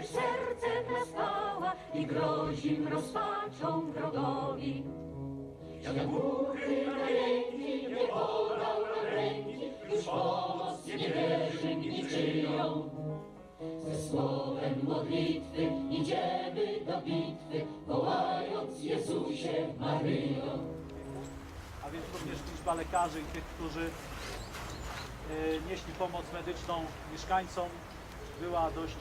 lecz serce naspała i grozi im rozpaczą wrogowi. Jak głuchy na jęki, nie podał nam ręki, już pomoc nie wierzy niczyją. Ze słowem modlitwy idziemy do bitwy, wołając Jezusie Maryjo. a więc również liczba lekarzy i tych, którzy e, nieśli pomoc medyczną mieszkańcom była dość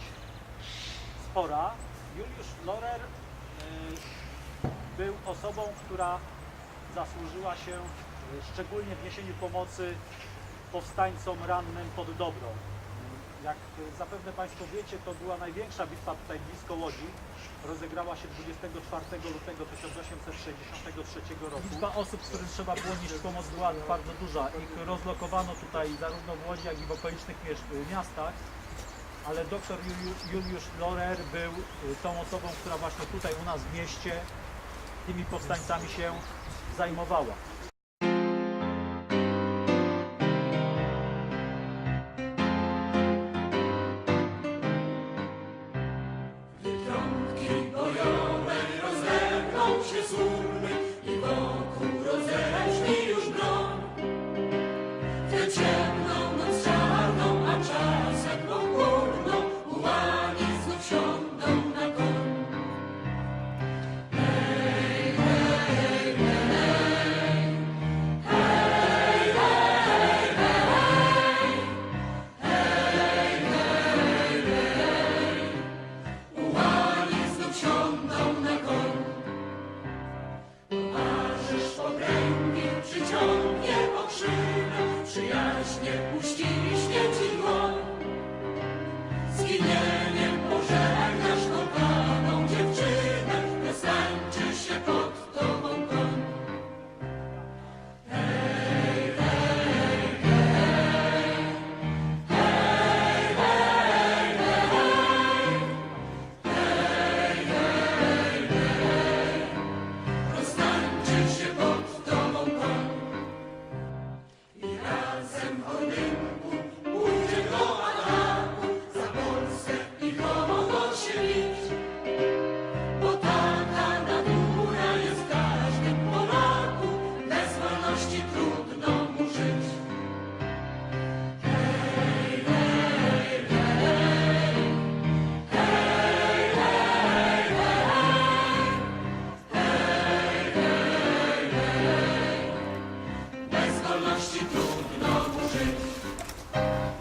spora. Juliusz Lorer e, był osobą, która zasłużyła się e, szczególnie w niesieniu pomocy powstańcom rannym pod Dobrą. Jak e, zapewne Państwo wiecie, to była największa bitwa tutaj blisko Łodzi. Rozegrała się 24 lutego 1863 roku. Liczba osób, którym trzeba było nieść pomoc była bardzo duża. Ich rozlokowano tutaj zarówno w Łodzi, jak i w okolicznych miastach. Ale dr Juliusz, Lorer był y, tą osobą, która właśnie tutaj u nas w mieście tymi powstańcami się zajmowała.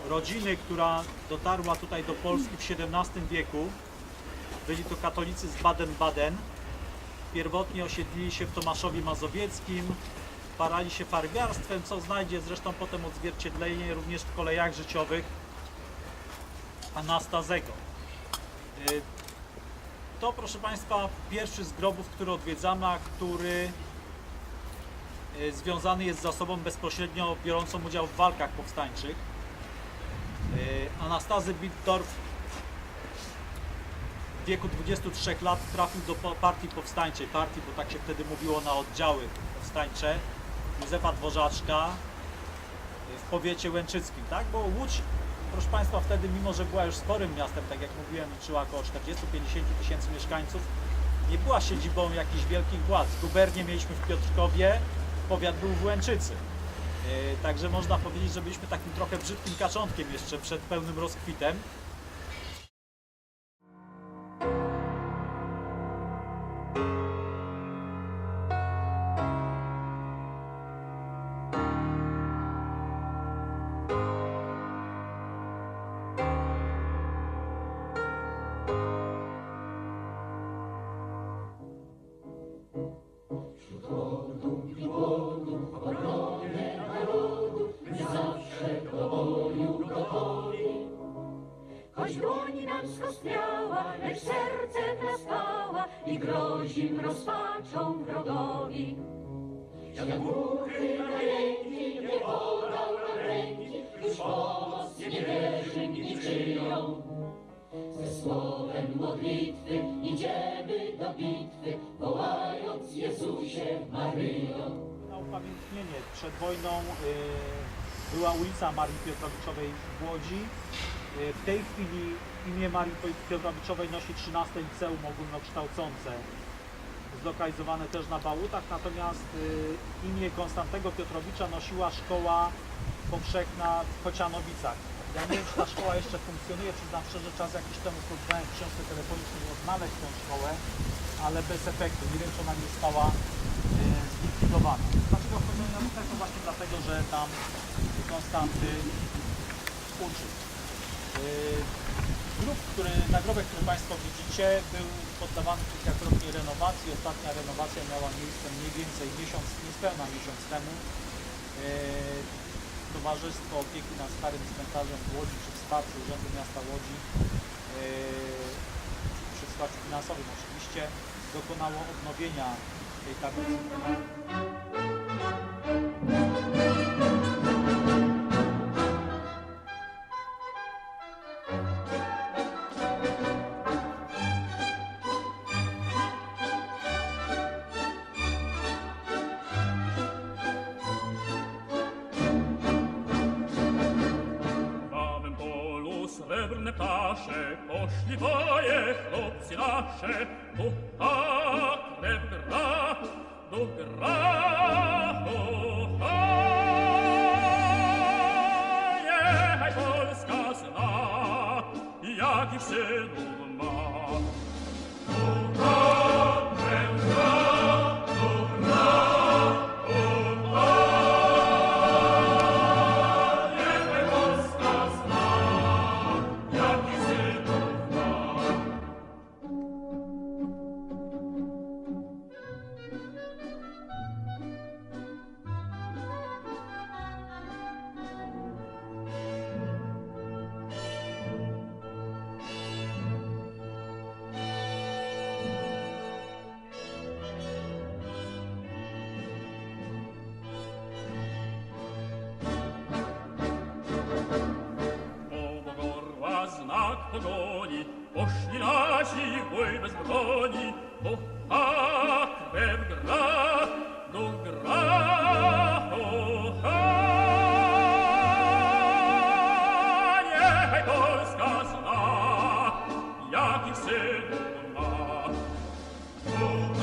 Rodziny, która dotarła tutaj do Polski w XVII wieku. Byli to katolicy z Baden-Baden. Pierwotnie osiedlili się w Tomaszowie Mazowieckim, parali się farbiarstwem, co znajdzie zresztą potem odzwierciedlenie również w kolejach życiowych Anastazego. Y, To, proszę Państwa, pierwszy z grobów, który odwiedzamy, a który y, związany jest z osobą bezpośrednio biorącą udział w walkach powstańczych. Anastazy Bittorf w wieku 23 lat trafił do partii powstańczej, partii, bo tak się wtedy mówiło na oddziały powstańcze Józefa Dworzaczka w powiecie łęczyckim, tak? Bo Łódź, proszę Państwa, wtedy mimo, że była już sporym miastem, tak jak mówiłem, liczyła około 40-50 tysięcy mieszkańców, nie była siedzibą jakichś wielkich władz. Gubernię mieliśmy w Piotrkowie, powiat był w Łęczycy. Yy, Także można powiedzieć, że byliśmy takim trochę brzydkim kaczątkiem jeszcze przed pełnym rozkwitem. Choć dłoń nam skostniała, lecz serce naspała i grozi rozpaczą wrogowi. Jak głuchy na jęki, nie podał nam ręki, już pomoc nie wierzy niczyją. Ze słowem modlitwy idziemy do bitwy, wołając Jezusie Maryjo. Na upamiętnienie przed wojną y, była ulica Marii Piotrowiczowej w Łodzi. Y, w tej chwili Imię Marii Piotrowiczowej nosi 13 liceum ogólnokształcące, zlokalizowane też na Bałutach, natomiast y, imię Konstantego Piotrowicza nosiła szkoła powszechna w Kocianowicach. Ja nie wiem, czy ta szkoła jeszcze funkcjonuje, przyznam szczerze, czas jakiś temu próbowałem w książce telefonicznej odnaleźć tą szkołę, ale bez efektu. Nie wiem, czy ona nie została y, zlikwidowana. Dlaczego wchodzę na Lutę? To właśnie dlatego, że tam Konstanty uczył. Y, Grób, który, nagrobek, który Państwo widzicie, był poddawany kilkakrotnie renowacji. Ostatnia renowacja miała miejsce mniej więcej miesiąc, niespełna miesiąc temu. Yy, Towarzystwo Opieki nad Starym Cmentarzem w Łodzi przy wsparciu Urzędu Miasta Łodzi, yy, przy wsparciu finansowym oczywiście, dokonało odnowienia tej tablicy. 是不 sed ah, ma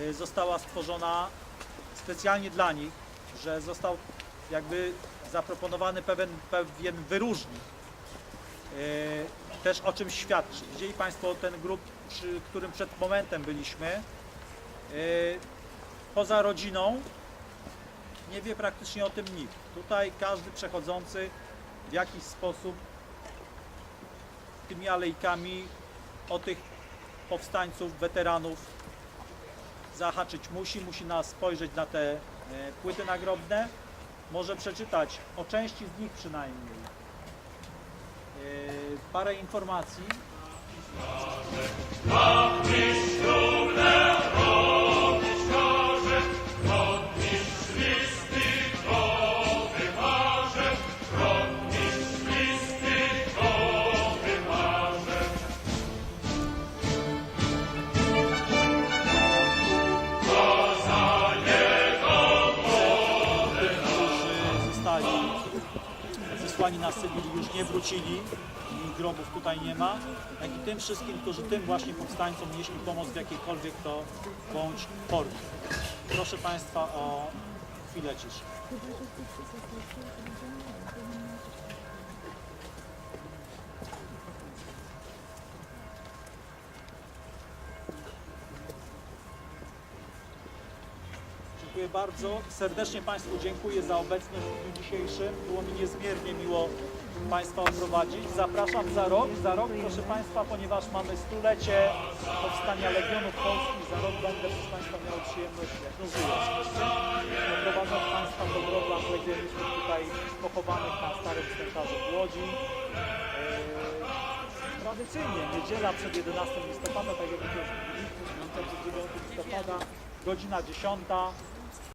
y, została stworzona specjalnie dla nich, że został jakby zaproponowany pewien, pewien wyróżnik. Y, Też o czym świadczy. Widzieli Państwo ten grób, przy którym przed momentem byliśmy. Y, Poza rodziną nie wie praktycznie o tym nikt. Tutaj każdy przechodzący w jakiś sposób tymi alejkami o tych powstańców, weteranów zahaczyć musi, musi nas spojrzeć na te e, płyty nagrobne, może przeczytać o części z nich przynajmniej. E, parę informacji. Zesłani na Sybir już nie wrócili i grobów tutaj nie ma, jak i tym wszystkim, którzy tym właśnie powstańcom nieśli pomoc w jakiejkolwiek to bądź formie. Proszę Państwa o chwilę ciszy. Bardzo. Serdecznie Państwu dziękuję za obecność w dniu dzisiejszym. Było mi niezmiernie miło Państwa oprowadzić. Zapraszam za rok. Za rok, proszę Państwa, ponieważ mamy stulecie powstania Legionów Polskich, za rok będę, proszę Państwa, miał przyjemność, oczywiście, oprowadzać Państwa do grobach legionistów tutaj pochowanych na Starym Cmentarzu w Łodzi. Eee, Tradycyjnie, niedziela przed 11 listopada, tak jak już mówiliśmy, 9 listopada, godzina 10.